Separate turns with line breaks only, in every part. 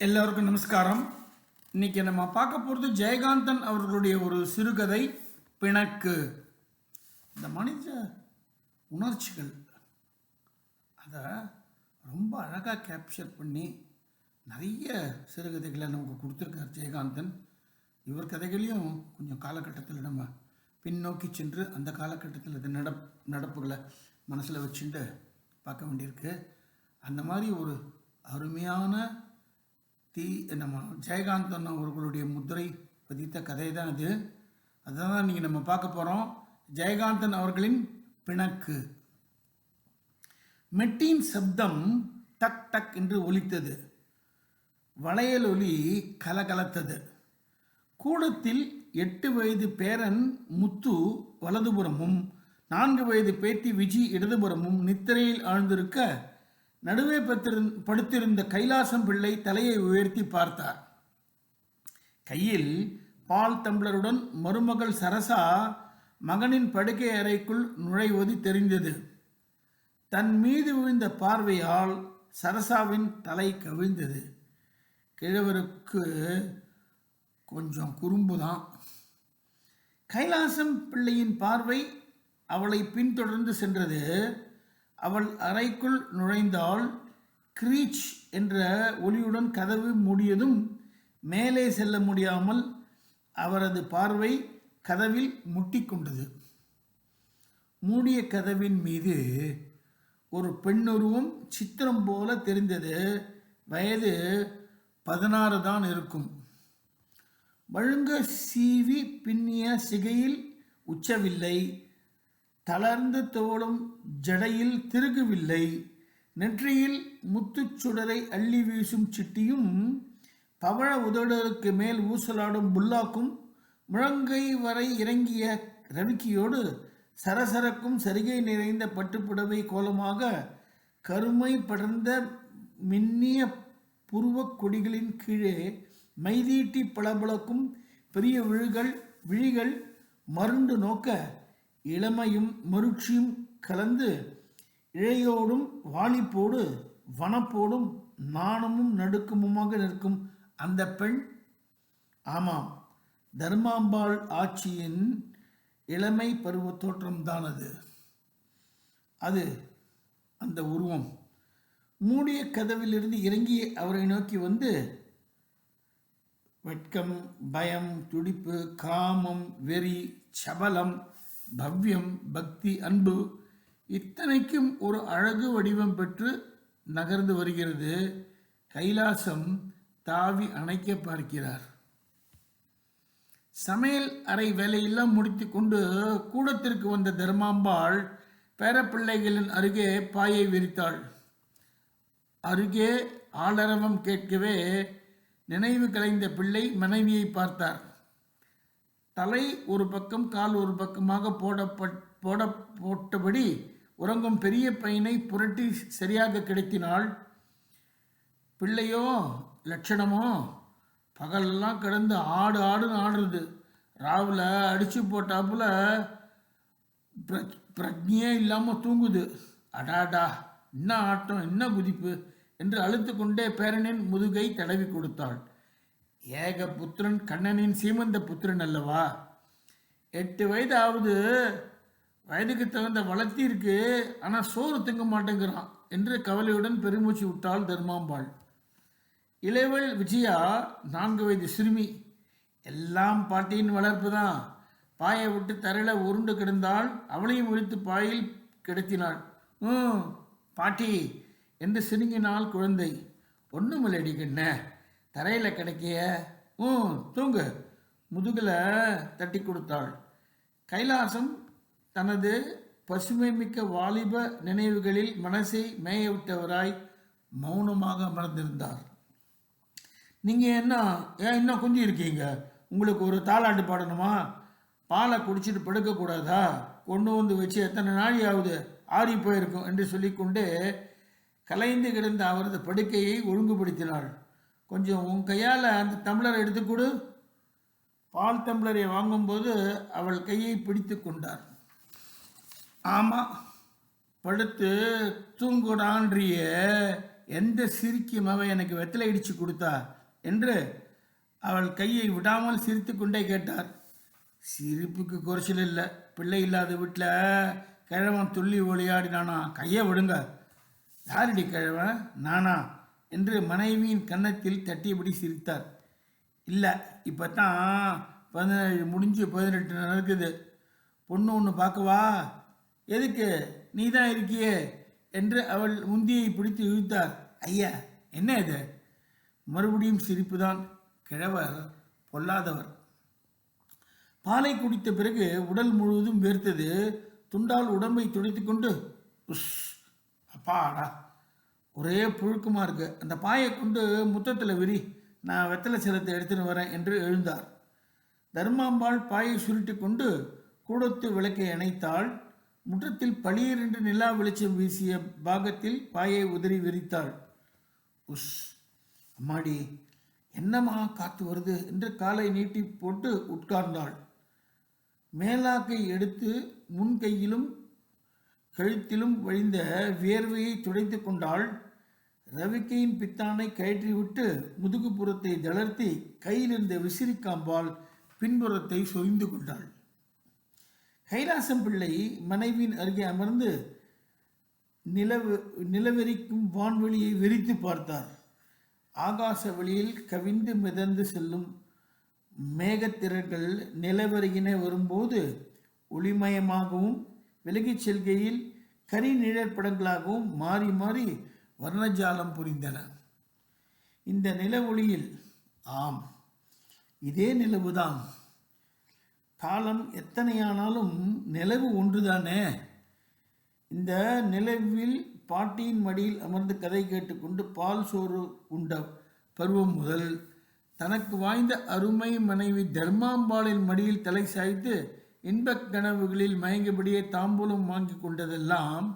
எல்லோருக்கும் நமஸ்காரம். இன்றைக்கி நம்ம பார்க்க போகிறது ஜெயகாந்தன் அவர்களுடைய ஒரு சிறுகதை பிணக்கு. இந்த மனித உணர்ச்சிகள் அதை ரொம்ப அழகாக கேப்சர் பண்ணி நிறைய சிறுகதைகளை நமக்கு கொடுத்துருக்கார் ஜெயகாந்தன். இவர் கதைகளையும் கொஞ்சம் காலகட்டத்தில் நம்ம பின்னோக்கி சென்று அந்த காலகட்டத்தில் இது நடப் நடப்புகளை மனசில் வச்சுட்டு பார்க்க வேண்டியிருக்கு. அந்த மாதிரி ஒரு அருமையான தி நம்ம ஜெயகாந்தன் அவர்களுடைய முத்திரை பதித்த கதை தான் இது அதுதான் நீங்கள் நம்ம பார்க்க போகிறோம் ஜெயகாந்தன் அவர்களின் பிணக்கு. மெட்டின் சப்தம் டக் டக் என்று ஒலித்தது. வளையல் ஒலி கலகலத்தது. கூடத்தில் எட்டு வயது பேரன் முத்து வலதுபுறமும் நான்கு வயது பேத்தி விஜி இடதுபுறமும் நித்திரையில் ஆழ்ந்திருக்க நடுவே படுத்திருந்த கைலாசம் பிள்ளை தலையை உயர்த்தி பார்த்தார். கையில் பால் தம்ளருடன் மருமகள் சரசா மகனின் படுக்கை அறைக்குள் நுழைவது தெரிந்தது. தன் மீது விழுந்த பார்வையால் சரசாவின் தலை கவிழ்ந்தது. கிழவருக்கு கொஞ்சம் குறும்பு தான் கைலாசம் பிள்ளையின் பார்வை அவளை பின்தொடர்ந்து சென்றது. அவள் அறைக்குள் நுழைந்தால் கிரீச் என்ற ஒளியுடன் கதவு மூடியதும் மேலே செல்ல முடியாமல் அவரது பார்வை கதவில் முட்டிக்கொண்டது. மூடிய கதவின் மீது ஒரு பெண்ணுருவம் சித்திரம் போல தெரிந்தது. வயது பதினாறு தான் இருக்கும். வழுங்க சீவி பின்னிய சிகையில் உச்சவில்லை. தளர்ந்து தோளும் ஜடையில் திருகுவில்லை. நெற்றியில் முத்துச் சுடரை அள்ளி வீசும் சிட்டியும் பவழ உதடுக்கு மேல் ஊசலாடும் புல்லாக்கும் முழங்கை வரை இறங்கிய ரவிக்கியோடு சரசரக்கும் சரிகை நிறைந்த பட்டுப்புடவை கோலமாக கருமை படர்ந்த மின்னிய புருவக் கொடிகளின் கீழே மைதீட்டி பளபளக்கும் பெரிய விழுகள் விழிகள் மருண்டு நோக்க இளமையும் மருட்சியும் கலந்து இழையோடும் வாலிப்போடு வனப்போடும் நாணமும் நடுக்கமுமாக நிற்கும் அந்த பெண் ஆமாம் தர்மாம்பாள் ஆட்சியின் இளமை பருவ தோற்றம்தான் அது. அது அந்த உருவம். மூடிய கதவிலிருந்து இறங்கி அவரை நோக்கி வந்து வெட்கம் பயம் துடிப்பு காமம் வெறி சபலம் பவ்யம் பக்தி அன்பு இத்தனைக்கும் ஒரு அழகு வடிவம் பெற்று நகர்ந்து வருகிறது. கைலாசம் தாவி அணைக்க பார்க்கிறார். சமையல் அறை வேலையெல்லாம் முடித்து கொண்டு கூடத்திற்கு வந்த தர்மாம்பாள் பேரப்பிள்ளைகளின் அருகே பாயை விரித்தாள். அருகே ஆளரவம் கேட்கவே நினைவு கலைந்த பிள்ளை மனைவியை பார்த்தார். தலை ஒரு பக்கம் கால் ஒரு பக்கமாக போடப்பட் போட போட்டபடி உறங்கும் பெரிய பையனை புரட்டி சரியாக கிடைத்தினால் பிள்ளையோ லட்சணமோ பகலெல்லாம் கிடந்து ஆடு ஆடுன்னு ஆடுறது. ராவில் அடித்து போட்டாப்புல பிர பிரஜையே இல்லாமல் தூங்குது. அடாடா என்ன ஆட்டம் என்ன குதிப்பு? என்று அழுத்து கொண்டே பேரனின் முதுகை தடவி கொடுத்தாள். ஏக புத்திரன் கண்ணனின் சீமந்த புத்திரன் அல்லவா? எட்டு வயது ஆகுது வயதுக்கு தகுந்த வளர்த்தி இருக்கு. ஆனால் சோறு திங்க மாட்டேங்கிறான் என்று கவலையுடன் பெருமூச்சு விட்டாள் தர்மாம்பாள். இளைவள் விஜயா நான்கு வயது சிறுமி. எல்லாம் பாட்டியின் வளர்ப்பு தான். பாயை விட்டு தரையில் உருண்டு கிடந்தாள். அவளையும் விழித்து பாயில் கிடத்தினாள். ம் பாட்டி என்று சினுங்கினாள் குழந்தை. ஒன்றுமில்லடி கண்ண தரையில் கிடைக்கிய. ம் தூங்கு. முதுகில் தட்டி கொடுத்தாள். கைலாசம் தனது பசுமை மிக்க வாலிப நினைவுகளில் மனசை மேயவிட்டவராய் மௌனமாக அமர்ந்திருந்தார். நீங்கள் என்ன ஏன் இன்னும் கொஞ்சம் இருக்கீங்க? உங்களுக்கு ஒரு தாளாட்டு பாடணுமா? பாலை குடிச்சிட்டு படுக்கக்கூடாதா? கொண்டு வந்து வச்சு எத்தனை நாழி ஆகுது ஆறி போயிருக்கும் என்று சொல்லிக்கொண்டு கலைந்து கிடந்த அவரது படுக்கையை ஒழுங்குபடுத்தினாள். கொஞ்சம் உன் கையால் அந்த டம்ளரை எடுத்துக்கொடு பால் டம்ளரை வாங்கும்போது அவள் கையை பிடித்து கொண்டார். ஆமாம் படுத்து தூங்குடான்றிய எந்த சிரிக்கும் அவ எனக்கு வெத்தலை இடிச்சு கொடுத்தா என்று அவள் கையை விடாமல் சிரித்து கொண்டே கேட்டார். சிரிப்புக்கு குறைச்சல் இல்லை பிள்ளை இல்லாத வீட்டில் கிழவன் துள்ளி ஒளியாடினானா கையை விடுங்க. யாரடி கிழவன்? நானா? என்று மனைவியின் கன்னத்தில் தட்டியபடி சிரித்தார். இல்லை இப்போ தான் பதினேழு முடிஞ்சு பதினெட்டு நடக்குது. பொண்ணு ஒன்று பார்க்கவா? எதுக்கு நீ தான் இருக்கியே? என்று அவள் முந்தியை பிடித்து இழுத்தார். ஐயா என்ன இது? மறுபடியும் சிரிப்புதான். கிழவர் பொல்லாதவர். பாலை குடித்த பிறகு உடல் முழுவதும் வேர்த்தது. துண்டால் உடம்பை துடைத்து கொண்டு உஸ் அப்பாடா ஒரே புழுக்கமாக இருக்கு. அந்த பாயை கொண்டு முத்தத்தில் விரி. நான் வெத்தலை சிலத்தை எடுத்துன்னு வரேன் என்று எழுந்தார். தர்மாம்பாள் பாயை சுருட்டி கொண்டு கூடத்து விளக்கை இணைத்தாள் முற்றத்தில் பளீர் என்று நிலா வெளிச்சம் வீசிய பாகத்தில் பாயை உதறி விரித்தாள். உஸ் அம்மாடி என்னம்மா காத்து வருது? என்று காலை நீட்டி போட்டு உட்கார்ந்தாள். மேலாக்கை எடுத்து முன் கையிலும் கழுத்திலும் வழிந்த வியர்வையை துடைத்து கொண்டாள். ரவிக்கையின் பித்தானை கயற்றிவிட்டு முதுகுப்புறத்தை தளர்த்தி கையிலிருந்த விசிறிக்காம்பால் பின்புறத்தை சொரிந்து கொண்டாள். கைலாசம் பிள்ளை மனைவியின் அருகே அமர்ந்து நிலவு நிலவெறிக்கும் வான்வெளியை வெறித்து பார்த்தார். ஆகாச வெளியில் கவிந்து மிதந்து செல்லும் மேகத்திரர்கள் நிலவருகின வரும்போது ஒளிமயமாகவும் விலகிச் செல்கையில் கரி நிழற்படங்களாகவும் மாறி மாறி வர்ணஜாலம் புரிந்தன. இந்த நில ஒளியில் ஆம் இதே நிலவுதான். காலம் எத்தனையானாலும் நிலவு ஒன்றுதானே? இந்த நிலவில் பாட்டியின் மடியில் அமர்ந்து கதை கேட்டுக்கொண்டு பால் சோறு உண்ட பருவம் முதல் தனக்கு வாய்ந்த அருமை மனைவி தர்மாம்பாளின் மடியில் தலை சாய்த்து இன்பக் கனவுகளில் மயங்கபடியே தாம்பூலம் வாங்கி கொண்டதெல்லாம்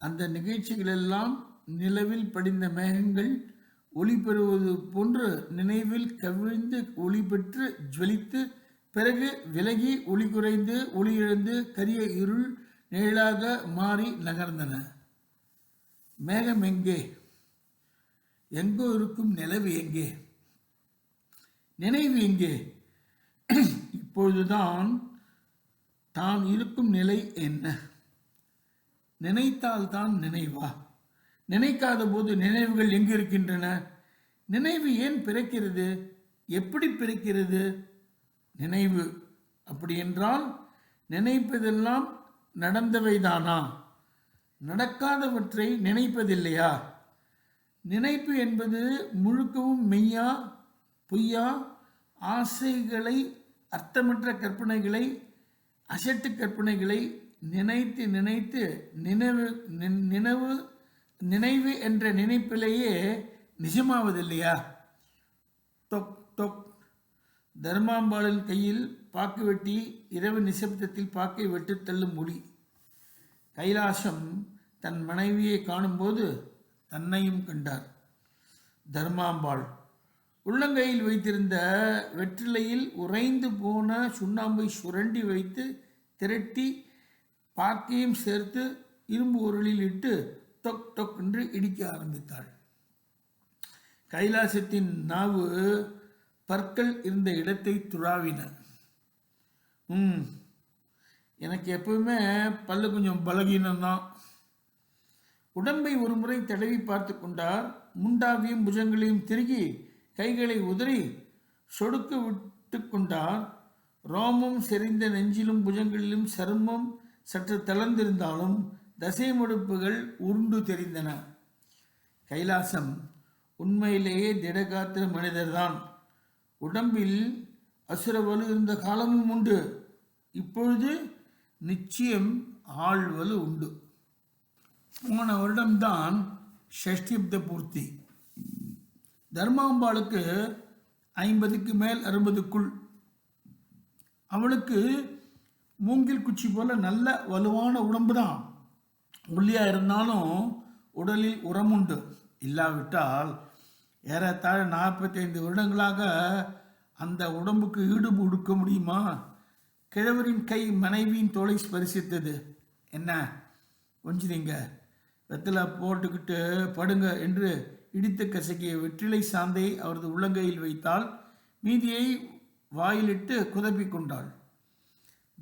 அந்த நிகழ்ச்சிகளெல்லாம் நிலவில் படிந்த மேகங்கள் ஒளி பெறுவது போன்று நினைவில் கவிழ்ந்து ஒளி பெற்று ஜுவலித்து பிறகு விலகி ஒளி குறைந்து ஒளி இழந்து கரிய இருள் நிழலாக மாறி நகர்ந்தன. மேகம் எங்கே எங்கோ இருக்கும் நிலவு எங்கே? நினைவு எங்கே? இப்பொழுதுதான் தான் இருக்கும் நிலை என்ன? நினைத்தால்தான் நினைவா? நினைக்காத போது நினைவுகள் எங்கு இருக்கின்றன? நினைவு ஏன் பிறக்கிறது? எப்படி பிறக்கிறது? நினைவு. அப்படி என்றால் நினைப்பதெல்லாம் நடந்தவைதானா? நடக்காதவற்றை நினைப்பதில்லையா? நினைப்பு என்பது முழுக்கவும் மெய்யா பொய்யா ஆசைகளை அர்த்தமற்ற கற்பனைகளை அசட்டு கற்பனைகளை நினைத்து நினைத்து நினைவு நின்- நினைவு நினைவு என்ற நினைப்பிலேயே நிஜமாவதில்லையா? தொக் தொக் தர்மாம்பாளின் கையில் பாக்கு வெட்டி இரவு நிசப்தத்தில் பாக்கை வெட்டு தள்ளும் மொழி கைலாசம் தன் மனைவியை காணும்போது தன்னையும் கண்டார். தர்மாம்பாள். உள்ளங்கையில் வைத்திருந்த வெற்றிலையில் உறைந்து போன சுண்ணாம்பை சுரண்டி வைத்து திரட்டி பாக்கையும் சேர்த்து இரும்பு உருளில் இட்டு டொக் டொக் என்று இடிக்க ஆரம்பித்தாள். கைலாசத்தின் நாவு பற்கள் இருந்த இடத்தை துழாவின ம் எனக்கு எப்பவுமே பல்லு கொஞ்சம் பலகீனம்தான். உடம்பை ஒரு முறை தடவி பார்த்து கொண்டார். முண்டாவையும் புஜங்களையும் திருகி கைகளை உதறி சொடுக்கு விட்டு கொண்டார். ரோமம் செறிந்த நெஞ்சிலும் புஜங்களிலும் சருமம் சற்று தளர்ந்திருந்தாலும் தசை முடுப்புகள் உருண்டு தெரிந்தன. கைலாசம் உண்மையிலேயே திடகாத்திர மனிதர்தான். உடம்பில் அசுர வலு இருந்த காலமும் உண்டு. இப்பொழுது நிச்சயம் ஆழ்வலு உண்டு. போன வருடம்தான் ஷஷ்டிப்த பூர்த்தி. தர்மாம்பாளுக்கு ஐம்பதுக்கு மேல் அறுபதுக்குள். அவளுக்கு மூங்கில் குச்சி போல நல்ல வலுவான உடம்பு தான் ஒல்லியாக இருந்தாலும் உடலில் உரம் உண்டு இல்லாவிட்டால் ஏறத்தாழ நாற்பத்தைந்து வருடங்களாக அந்த உடம்புக்கு ஈடுபு கொடுக்க முடியுமா? கிழவரின் கை மனைவியின் தோலை ஸ்பரிசித்தது. என்ன? கொஞ்சிறீங்க வெத்தலை போட்டுக்கிட்டு படுங்க என்று இடித்து கசக்கிய வெற்றிலை சாந்தை அவரது உள்ளங்கையில் வைத்தால் மீதியை வாயிலிட்டு குதப்பிக் கொண்டாள்.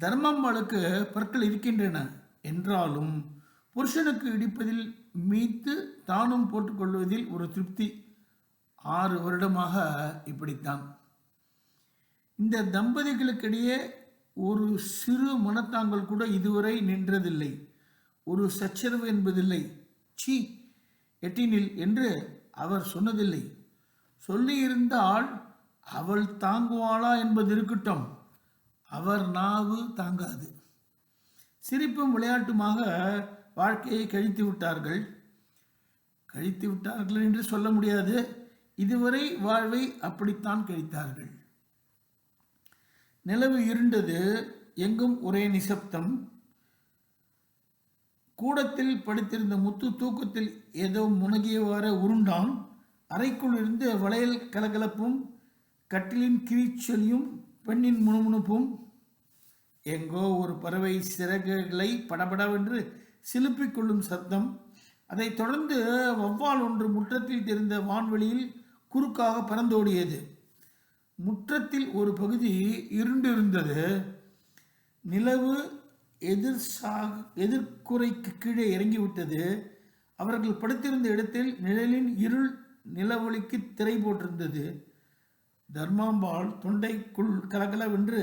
தர்மாம்பாளுக்கு பற்கள் இருக்கின்றன. என்றாலும் புருஷனுக்கு இடிப்பதில் மீத்து தானும் போட்டுக்கொள்வதில் ஒரு திருப்தி ஆறு வருடமாக இப்படித்தான். இந்த தம்பதிகளுக்கிடையே ஒரு சிறு மனத்தாங்கல் கூட இதுவரை நின்றதில்லை. ஒரு சச்சரவு என்பதில்லை. சி எட்டினில் என்று அவர் சொன்னதில்லை. சொல்லியிருந்தால் அவள் தாங்குவாளா என்பது இருக்கட்டும். அவர் நாவு தாங்காது. சிரிப்பும் விளையாட்டுமாக வாழ்க்கையை கழித்து விட்டார்கள். கழித்து விட்டார்கள் என்று சொல்ல முடியாது. இதுவரை வாழ்வை அப்படித்தான் கழித்தார்கள். நிலவு இருண்டது எங்கும் ஒரே நிசப்தம். கூடத்தில் படுத்திருந்த முத்து தூக்கத்தில் ஏதோ முனகியவாறு உருண்டான். அறைக்குள் இருந்து வளையல் கலகலப்பும் கட்டிலின் கிரிச்சொலியும் பெண்ணின் முணுமுணுப்பும். எங்கோ ஒரு பறவை சிறகுகளை படபடவென்று சிலுப்பிக் கொள்ளும் சத்தம் அதைத் தொடர்ந்து வவ்வால் ஒன்று முற்றத்தில் தெரிந்த வான்வெளியில் குறுக்காக பறந்தோடியது. முற்றத்தில் ஒரு பகுதி இருண்டிருந்தது. நிலவு எதிர் சாக எதிர்க்குறைக்கு கீழே இறங்கிவிட்டது. அவர்கள் படுத்திருந்த இடத்தில் நிழலின் இருள் நிலவொளிக்கு திரை போட்டிருந்தது. தர்மாம்பாள் தொண்டைக்குள் கலகலவென்று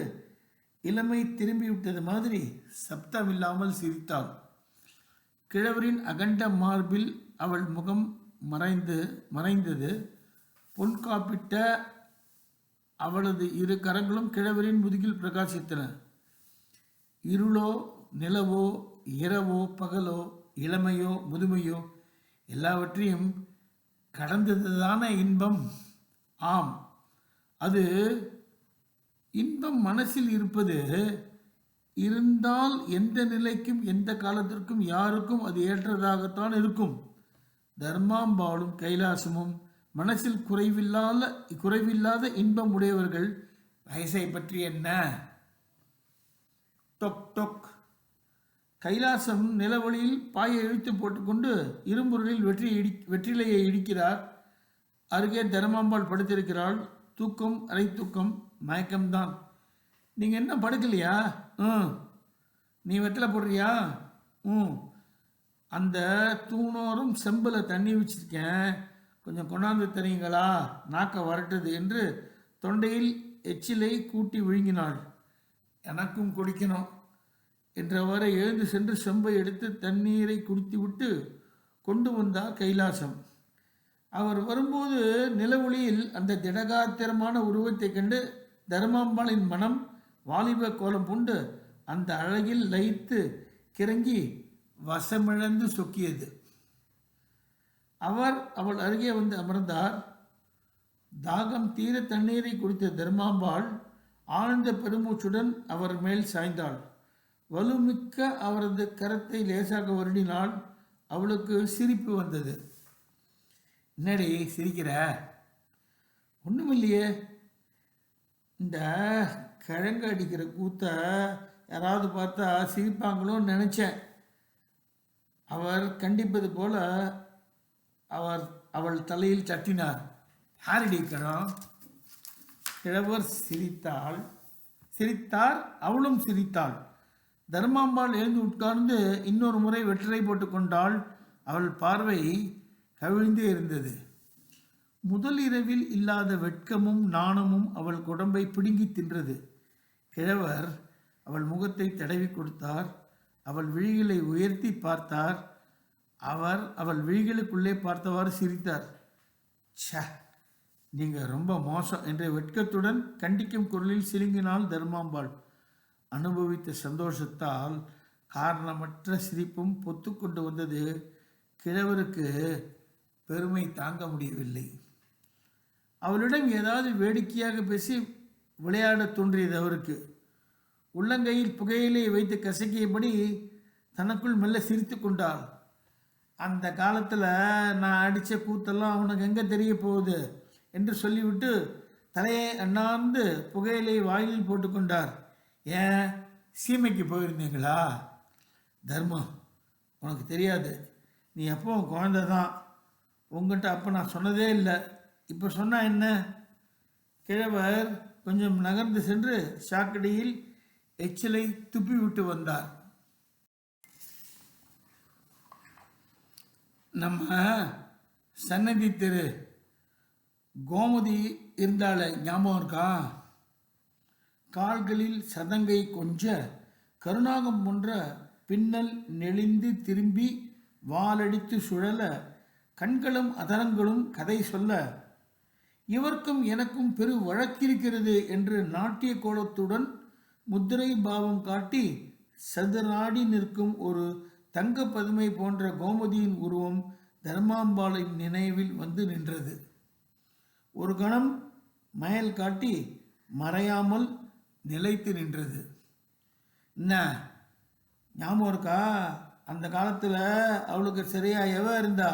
இளமை திரும்பிவிட்டது மாதிரி சப்தமில்லாமல் சிரித்தாள். கிழவரின் அகண்ட மார்பில் அவள் முகம் மறைந்து மறைந்தது. பொன் காப்பிட்ட அவளது இரு கரங்களும் கிழவரின் முதுகில் பிரகாசித்தன. இருளோ நிலவோ இரவோ பகலோ இளமையோ முதுமையோ எல்லாவற்றையும் கடந்ததுதான இன்பம்? ஆம். அது இன்பம் மனசில் இருப்பது இருந்தால் எந்த நிலைக்கும் எந்த காலத்திற்கும் யாருக்கும் அது ஏற்றதாகத்தான் இருக்கும். தர்மாம்பாலும் கைலாசமும் மனசில் குறைவில்லாத குறைவில்லாத இன்பம் உடையவர்கள் வயசை பற்றி என்ன? டொக் டொக். கைலாசம் நிலவழியில் பாயை இழுத்து போட்டுக்கொண்டு இரும்பொருளில் வெற்றி இடி வெற்றிலையை இடிக்கிறார். அருகே தர்மாம்பாள் படுத்திருக்கிறாள். தூக்கம் அரை தூக்கம் மயக்கம்தான். நீங்கள் என்ன படுக்கலையா? ம். நீ வெற்றில போடுறியா? ம். அந்த தூணோரும் செம்பில் தண்ணி வச்சிருக்கேன். கொஞ்சம் கொண்டாந்து தெரியுங்களா நாக்க வரட்டுது என்று தொண்டையில் எச்சிலை கூட்டி விழுங்கினாள். எனக்கும் குடிக்கணும் என்றவாறு எழுந்து சென்று செம்பை எடுத்து தண்ணீரை குடித்துவிட்டு கொண்டு வந்தார் கைலாசம். அவர் வரும்போது நிலவொளியில் அந்த திடகாத்திரமான உருவத்தைக் கண்டு தர்மாம்பாளின் மனம் வாலிப கோலம் பூண்டு அந்த அழகில் லயித்து கிறங்கி வசமிழந்து சொக்கியது. அவர் அவள் அருகே வந்து அமர்ந்தார். தாகம் தீர தண்ணீரை குடித்த தர்மாம்பாள் ஆழ்ந்த பெருமூச்சுடன் அவர் மேல் சாய்ந்தாள். வலுமிக்க அவரது கரத்தை லேசாக வருடினால் அவளுக்கு சிரிப்பு வந்தது. என்னடி சிரிக்கிற? ஒன்றுமில்லையே இந்த கிழங்கு அடிக்கிற கூத்த யாராவது பார்த்தா சிரிப்பாங்களோன்னு நினச்சேன். அவர் கண்டிப்பது போல அவர் அவள் தலையில் தட்டினார் யாரடி கிழம் கிழவர் சிரித்தாள். சிரித்தார் அவளும் சிரித்தாள். தர்மாம்பாள் எழுந்து உட்கார்ந்து இன்னொரு முறை வெற்றிலை போட்டுக்கொண்டாள் அவள் பார்வை கவிழ்ந்தே இருந்தது. முதல் இரவில் இல்லாத வெட்கமும் நாணமும் அவள் குடம்பை பிடுங்கி தின்றது. கிழவர் அவள் முகத்தை தடவி கொடுத்தார். அவள் விழிகளை உயர்த்தி பார்த்தார். அவர் அவள் விழிகளுக்குள்ளே பார்த்தவாறு சிரித்தார். ச்ச நீங்கள் ரொம்ப மோசம் என்ற வெட்கத்துடன் கண்டிக்கும் குரலில் சிலுங்கினாள் தர்மாம்பாள். அனுபவித்த சந்தோஷத்தால் காரணமற்ற சிரிப்பும் பொத்துக்கொண்டு வந்தது. கிழவருக்கு பெருமை தாங்க முடியவில்லை. அவளிடம் ஏதாவது வேடிக்கையாக பேசி விளையாடத் தோன்றியது அவருக்கு. உள்ளங்கையில் புகையிலே வைத்து கசக்கியபடி தனக்குள் மெல்ல சிரித்து கொண்டாள். அந்த காலத்தில் நான் அடித்த கூத்தெல்லாம் அவனுக்கு எங்கே தெரிய போகுது? என்று சொல்லிவிட்டு தலையை அண்ணாந்து புகையிலை வாயிலில் போட்டுக்கொண்டார் ஏன்? சீமைக்கு போயிருந்தீங்களா? தர்மம் உனக்கு தெரியாது. நீ எப்போ குழந்த தான் உங்கள்கிட்ட அப்போ நான் சொன்னதே இல்லை. இப்போ சொன்னால் என்ன? கிழவர் கொஞ்சம் நகர்ந்து சென்று சாக்கடையில் எச்சிலை துப்பி விட்டு வந்தார். நம்ம சன்னதி தெரு கோமதி இருந்தால ஞாபகம் இருக்கா? கால்களில் சதங்கை கொஞ்ச கருணாகம் போன்ற பின்னல் நெளிந்து திரும்பி வாலடித்து சுழல கண்களும் அதரங்களும் கதை சொல்ல இவர்க்கும் எனக்கும் பெரு வழக்கிருக்கிறது என்று நாட்டிய கோலத்துடன் முத்திரை பாவம் காட்டி சதுராடி நிற்கும் ஒரு தங்க பதுமை போன்ற கோமதியின் உருவம் தர்மாம்பாளின் நினைவில் வந்து நின்றது. ஒரு கணம் மயல் காட்டி மறையாமல் நிலைத்து நின்றது. என்ன? ஞாபகம் இருக்கா? அந்த காலத்தில் அவளுக்கு சரியா எவ இருந்தா?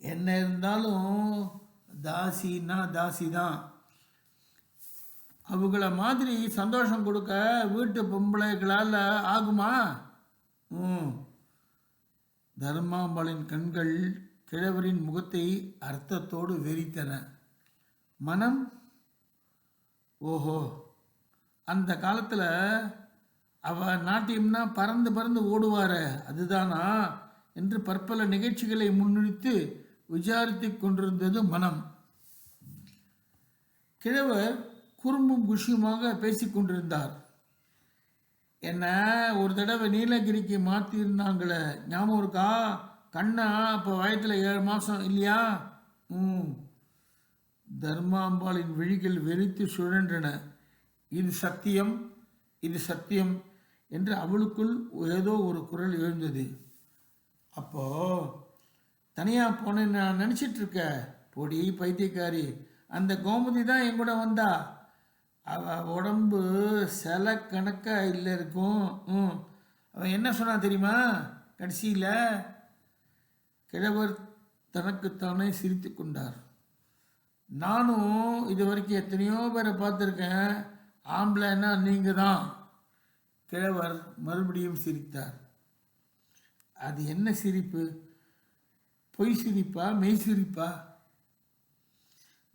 என்ன இருந்தாலும் தாசின்னா தாசி தான் அவங்கள மாதிரி சந்தோஷம் கொடுக்க வீட்டு பொம்பளைகளால் ஆகுமா? ம். தர்மாம்பாளின் கண்கள் கிழவரின் முகத்தை அர்த்தத்தோடு வெறித்தன. மனம் ஓஹோ அந்த காலத்தில் அவ நாட்டியம்னா பறந்து பறந்து ஓடுவார அதுதானா என்று பற்பல நிகழ்ச்சிகளை முன்னிறுத்து விசாரித்து கொண்டிருந்தது மனம். கிழவர் குறும்பும் குஷியுமாக பேசிக் கொண்டிருந்தார். என்ன ஒரு தடவை நீலகிரிக்கு மாற்றிருந்தாங்களே ஞாபகம் இருக்கா? கண்ணா அப்போ வயத்தில் ஏழு மாதம் இல்லையா? ம். தர்மாம்பாளின் விழிகள் வெறித்து சுழன்றன. இது சத்தியம் இது சத்தியம் என்று அவளுக்குள் ஏதோ ஒரு குரல் எழுந்தது. அப்போ தனியாக போனேன்னு நான் நினச்சிட்டு இருக்க பொடி பைத்தியக்காரி அந்த கோமதி தான் என் கூட வந்தா. உடம்பு சில கணக்காக இல்லை இருக்கும். ம். அவன் என்ன சொன்னான் தெரியுமா? கடைசியில் கிழவர் தனக்குத்தானே சிரித்து கொண்டார். நானும் இது வரைக்கும் எத்தனையோ பேரை பார்த்துருக்கேன். ஆம்பளைன்னா நீங்கள் தான். கிழவர் மறுபடியும் சிரித்தார். அது என்ன சிரிப்பு? பொய் சிரிப்பா? மெய் சிரிப்பா?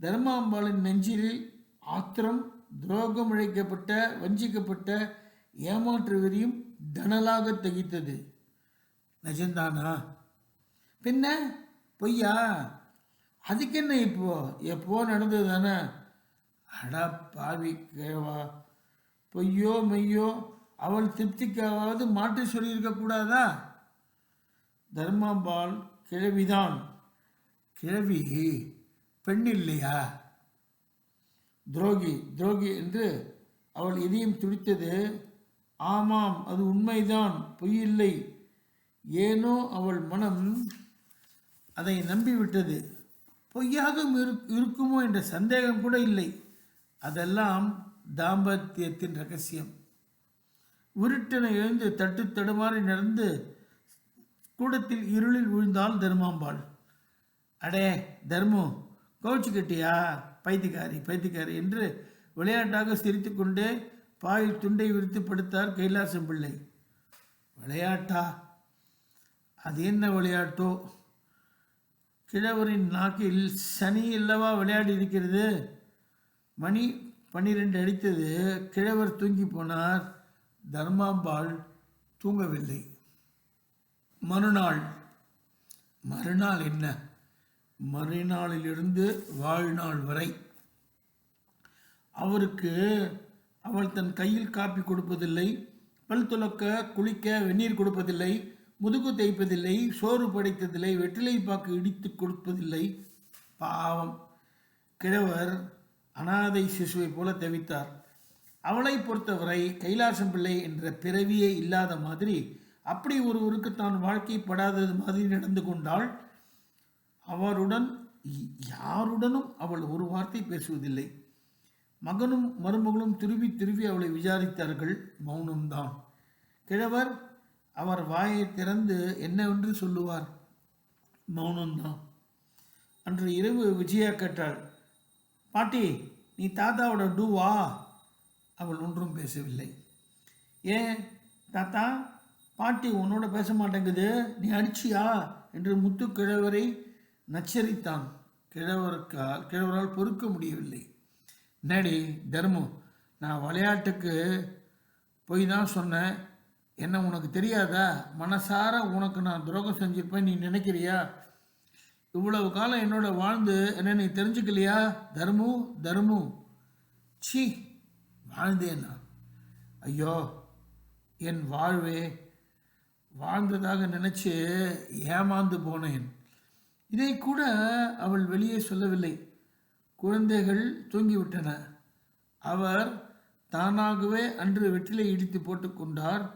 தர்மாம்பாளின் நெஞ்சில் ஆத்திரம் துரோகம் இழைக்கப்பட்ட வஞ்சிக்கப்பட்ட ஏமாற்று வெறியும் தனலாக தகித்தது. நிஜந்தானா? பின்ன? பொய்யா? அதுக்கு என்ன இப்போ? எப்போ நடந்தது தானே அடா பாவி கேவா. பொய்யோ மெய்யோ அவள் திருப்திக்காவது மாற்றி சொல்லியிருக்க கூடாதா? தர்மாம்பாள் கிழவிதான். கிழவி பெண் இல்லையா? துரோகி துரோகி என்று அவள் இதயம் துடித்தது ஆமாம் அது உண்மைதான் பொய்யில்லை ஏனோ அவள் மனம் அதை நம்பிவிட்டது. பொய்யாக இரு- இருக்குமோ என்ற சந்தேகம் கூட இல்லை. அதெல்லாம் தாம்பத்தியத்தின் ரகசியம். உருட்டென எழுந்து தட்டு தடுமாறி நடந்து கூடத்தில் இருளில் விழுந்தால் தர்மாம்பாள். அடே தர்மு கோச்சு கட்டியா பைத்தியக்காரி பைத்தியக்காரி என்று விளையாட்டாக சிரித்துக்கொண்டே பாயில் துண்டை விரித்து படுத்தார் கைலாசம் பிள்ளை. விளையாட்டா? அது என்ன விளையாட்டோ? கிழவரின் நாக்கில் சனி இல்லவா விளையாடி இருக்கிறது? மணி பன்னிரெண்டு அடித்தது. கிழவர் தூங்கி போனார். தர்மாம்பாள் தூங்கவில்லை. மறுநாள். மறுநாள் என்ன? மறுநாளிலிருந்து வாழ்நாள் வரை அவருக்கு அவள் தன் கையில் காப்பி கொடுப்பதில்லை பல் துலக்க குளிக்க வெந்நீர் கொடுப்பதில்லை முதுகு தேய்ப்பதில்லை சோறு படைத்ததில்லை வெற்றிலை பாக்கு இடித்து கொடுப்பதில்லை. பாவம். கிழவர் அனாதை சிசுவைப் போல தவித்தார். அவளை பொறுத்தவரை கைலாசம் பிள்ளை என்ற பிறவியே இல்லாத மாதிரி அப்படி ஒருவருக்கு தான் வாழ்க்கைப்படாதது மாதிரி நடந்து கொண்டாள் அவருடன் யாருடனும் அவள் ஒரு வார்த்தை பேசுவதில்லை. மகனும் மருமகளும் திரும்பி திரும்பி அவளை விசாரித்தார்கள். மௌனம்தான். கிழவர் அவர் வாயை திறந்து என்னவென்று சொல்லுவார். மௌனம்தான். அன்று இரவு விஜயா கேட்டாள் பாட்டி நீ தாத்தாவோட டூ வா. அவள் ஒன்றும் பேசவில்லை. ஏன் தாத்தா பாட்டி உன்னோட பேச மாட்டேங்குது. நீ அடிச்சியா? என்று முத்துக்கிழவரை நச்சரித்தான். கிழவருக்கால் கிழவரால் பொறுக்க முடியவில்லை. என்னடி தர்மு நான் விளையாட்டுக்கு போய் தான் சொன்னேன். என்ன உனக்கு தெரியாதா? மனசார உனக்கு நான் துரோகம் செஞ்சிருப்பேன் நீ நினைக்கிறியா? இவ்வளவு காலம் என்னோட வாழ்ந்து என்ன நீ தெரிஞ்சுக்கலையா? தர்மு தர்மு. சி வாழ்ந்தேனா ஐயோ என் வாழ்வே வாழ்ந்ததாக நினைச்சு ஏமாந்து போனேன். இதை கூட அவள் வெளியே சொல்லவில்லை. குழந்தைகள் தூங்கிவிட்டன. அவர் தானாகவே அன்று வெற்றிலை இடித்து போட்டுக்கொண்டார்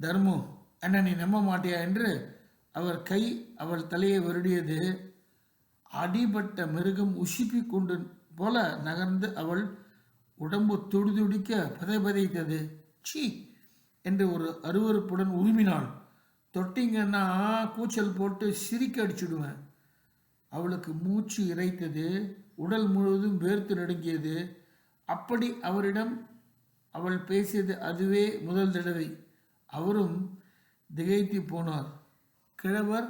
தர்மு என்ன நீ நம்ப மாட்டியா? என்று அவர் கை அவள் தலையை வருடியது. அடிபட்ட மிருகம் உசுப்பி கொண்டு போல நகர்ந்து அவள் உடம்பு துடிதுடிக்க பதைபதைத்தது சி என்று ஒரு அருவருப்புடன் உருமினாள். தொட்டிங்கன்னா கூச்சல் போட்டு சிரிக்க அடிச்சுடுவேன். அவளுக்கு மூச்சு இறைத்தது உடல் முழுவதும் வேர்த்து நடுங்கியது. அப்படி அவரிடம் அவள் பேசியது அதுவே முதல் தடவை. அவரும் திகைத்து போனார். கிழவர்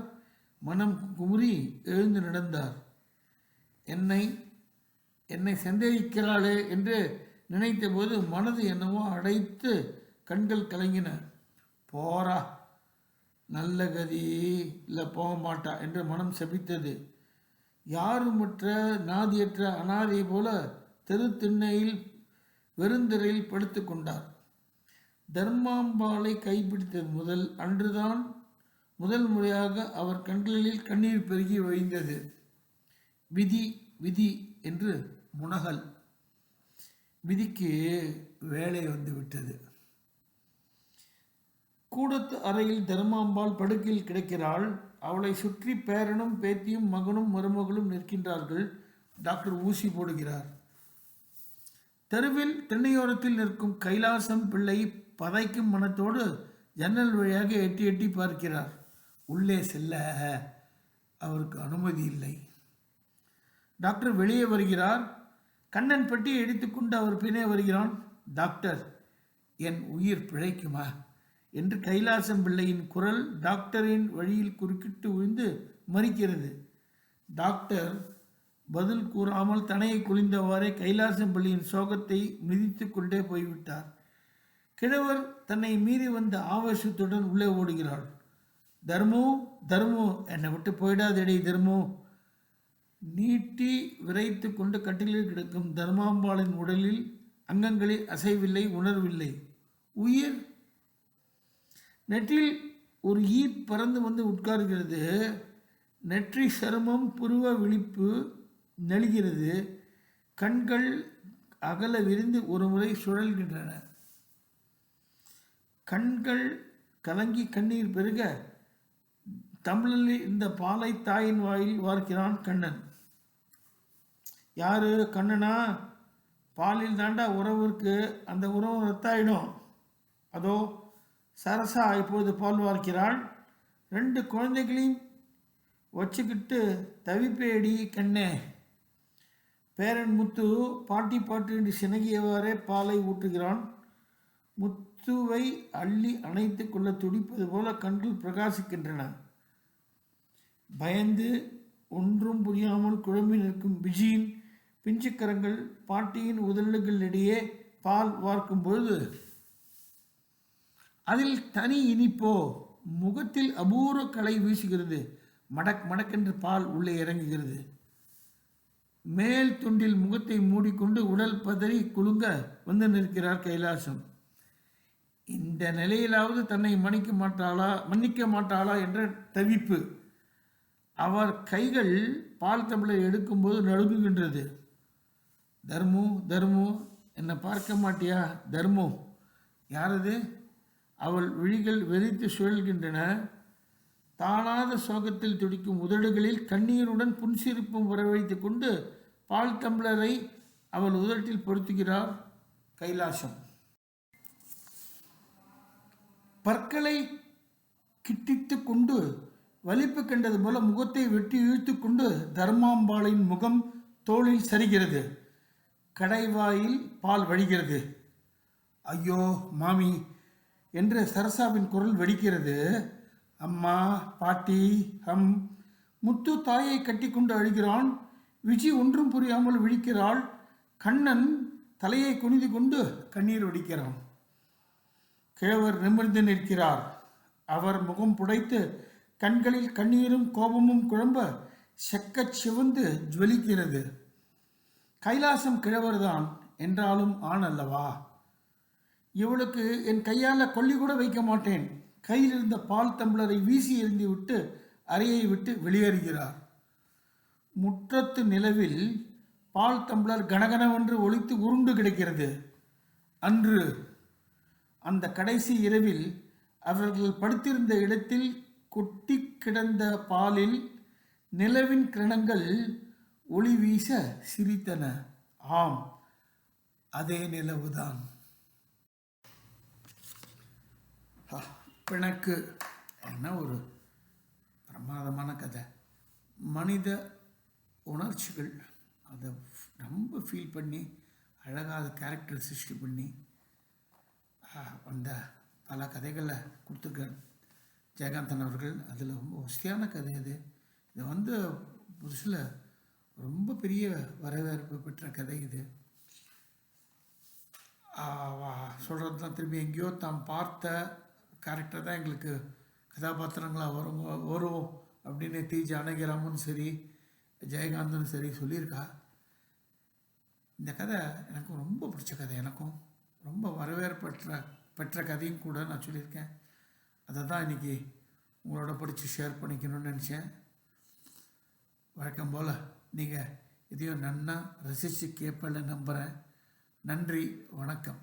மனம் குமுறி எழுந்து நடந்தார். என்னை என்னை சந்தேகிக்கிறாளே என்று நினைத்தபோது மனது என்னவோ அடைத்து கண்கள் கலங்கின. போரா நல்ல கதி இல்லை போக மாட்டா என்று மனம் செபித்தது. யாருமற்ற நாதியற்ற அனாதை போல தெரு திண்ணையில் வெறுந்திரையில் படுத்து கொண்டார். தர்மாம்பாலை கைப்பிடித்தது முதல் அன்றுதான் முதல் முறையாக அவர் கண்களில் கண்ணீர் பெருகி வழிந்தது. விதி விதி என்று முனகல். விதிக்கு வேலை வந்து விட்டது கூடத்து அறையில் தர்மாம்பாள் படுக்கையில் கிடக்கிறாள். அவளை சுற்றி பேரனும் பேத்தியும் மகனும் மருமகளும் நிற்கின்றார்கள். டாக்டர் ஊசி போடுகிறார். தெருவில் திண்ணையோரத்தில் நிற்கும் கைலாசம் பிள்ளை பதைக்கும் மனத்தோடு ஜன்னல் வழியாக எட்டி எட்டி பார்க்கிறார். உள்ளே செல்ல அவருக்கு அனுமதி இல்லை. டாக்டர் வெளியே வருகிறார். கண்ணன் பெட்டியை எடுத்துக்கொண்டு அவர் பின்னே வருகிறான். டாக்டர் என் உயிர் பிழைக்குமா? என்று கைலாசம் பிள்ளையின் குரல் டாக்டரின் வழியில் குறுக்கிட்டு விழுந்து மறிக்கிறது. டாக்டர் பதில் கூறாமல் தனையை குளிந்தவாறே கைலாசம் பள்ளியின் சோகத்தை மிதித்து கொண்டே போய்விட்டார். கிழவர் தன்னை மீறி வந்த ஆவேசத்துடன் உள்ளே ஓடுகிறாள். தர்மு தர்மு என்னை விட்டு போயிடாதேடி தர்மு. நீட்டி விரைத்து கொண்டு கட்டிலில் கிடக்கும் தர்மாம்பாளின் உடலில் அங்கங்களில் அசைவில்லை உணர்வில்லை. உயிர் நெற்றில் ஒரு ஈ பறந்து வந்து உட்கார்கிறது. நெற்றி சருமம் புருவ விழிப்பு நெழுகிறது கண்கள் அகல விரிந்து ஒரு முறை சுழல்கின்றன. கண்கள் கலங்கி கண்ணீர் பெருக தமிழில் இந்த பாலை தாயின் வாயில் வார்க்கிறான் கண்ணன். யாரு கண்ணனா? பாலில் தாண்டா உறவு இருக்கு அந்த உறவு ரத்தாயிடும். அதோ சரசா இப்போது பால் வார்க்கிறாள் ரெண்டு குழந்தைகளையும் வச்சுக்கிட்டு தவிப்பேடி கண்ணே. பேரன் முத்து பாட்டி பாட்டு என்று சினகியவாறே பாலை ஊற்றுகிறான் முத்துவை அள்ளி அணைத்து கொள்ள துடிப்பது போல கண்கள் பிரகாசிக்கின்றன. பயந்து ஒன்றும் புரியாமல் குழம்பி நிற்கும் பிஜியின் பிஞ்சுக்கரங்கள் பாட்டியின் உதடுகளிடையே பால் வார்க்கும் பொழுது அதில் தனி இனிப்போ முகத்தில் அபூர்வ கலை வீசுகிறது. மடக் மடக்கென்று பால் உள்ளே இறங்குகிறது. மேல் துண்டில் முகத்தை மூடிக்கொண்டு உடல் பதறி குலுங்க வந்து நிற்கிறார் கைலாசம். இந்த நிலையிலாவது தன்னை மன்னிக்க மாட்டாளா மன்னிக்க மாட்டாளா என்ற தவிப்பு. அவர் கைகள் பால் தமிழை எடுக்கும்போது நடுங்குகின்றது. தர்மு தர்மு என்னை பார்க்க மாட்டியா? தர்மு. யாரது அவள் விழிகள் வெறித்து சுழல்கின்றன. தானாத சோகத்தில் துடிக்கும் உதடுகளில் கண்ணீருடன் புன்சிரிப்பும் வரவழைத்து கொண்டு பால் டம்ளரை அவள் உதட்டில் பொருத்துகிறார். கைலாசம். பற்களை கிட்டித்து கொண்டு வலிப்பு கண்டது போல முகத்தை வெட்டி இழுத்து கொண்டு தர்மாம்பாளின் முகம் தோளில் சரிகிறது. கடைவாயில் பால் வழிகிறது. ஐயோ மாமி என்று சரசாவின் குரல் வெடிக்கிறது. அம்மா பாட்டி ஹம். முத்து தாயை கட்டிக்கொண்டு அழுகிறான். விஜி ஒன்றும் புரியாமல் விழிக்கிறாள். கண்ணன் தலையை குனிந்து கொண்டு கண்ணீர் வடிக்கிறான். கிழவர் நிமிர்ந்து நிற்கிறார். அவர் முகம் புடைத்து கண்களில் கண்ணீரும் கோபமும் குழம்ப செக்கச் சிவந்து ஜுவலிக்கிறது. கைலாசம் கிழவர்தான் என்றாலும் ஆண் அல்லவா இவளுக்கு என் கையால் கொல்லி கூட வைக்க மாட்டேன். கையில் இருந்த பால் தம்ளரை வீசி எறிந்து விட்டு அறையை விட்டு வெளியேறுகிறார். முற்றத்து நிலவில் பால் தம்ளர் கனகனவென்று ஒழித்து உருண்டு கிடக்கிறது. அன்று அந்த கடைசி இரவில் அவர்கள் படுத்திருந்த இடத்தில் கொட்டி கிடந்த பாலில் நிலவின் கிரணங்கள் ஒளி வீச சிரித்தன. ஆம் அதே நிலவுதான். பிணக்கு. என்ன ஒரு பிரமாதமான கதை. மனித உணர்ச்சிகள். அதை ரொம்ப ஃபீல் பண்ணி அழகாக அதை கேரக்டர் சிருஷ்டி பண்ணி வந்த பல கதைகளை கொடுத்துருக்கார் ஜெயகாந்தன் அவர்கள். அதில் ரொம்ப வசதியான கதை அது. இது வந்து புதுசில் ரொம்ப பெரிய வரவேற்பு பெற்ற கதை இது. சொல்கிறது தான் திரும்பி எங்கேயோ தாம் பார்த்த கேரக்டர் தான் எங்களுக்கு கதாபாத்திரங்களாக வரும் வரும் அப்படின்னு டி. ஜானகிராமும் சரி ஜெயகாந்தனும் சரி சொல்லியிருக்கா. இந்த கதை எனக்கு ரொம்ப பிடிச்ச கதை. எனக்கும் ரொம்ப வரவேற்பற்ற பெற்ற கதையும் கூட நான் சொல்லியிருக்கேன். அதை தான் இன்றைக்கி உங்களோட படித்து ஷேர் பண்ணிக்கணும்னு நினச்சேன். வழக்கம் போல் நீங்கள் இதையும் நன்னா ரசித்து கேட்பல நம்புகிறேன் நன்றி வணக்கம்.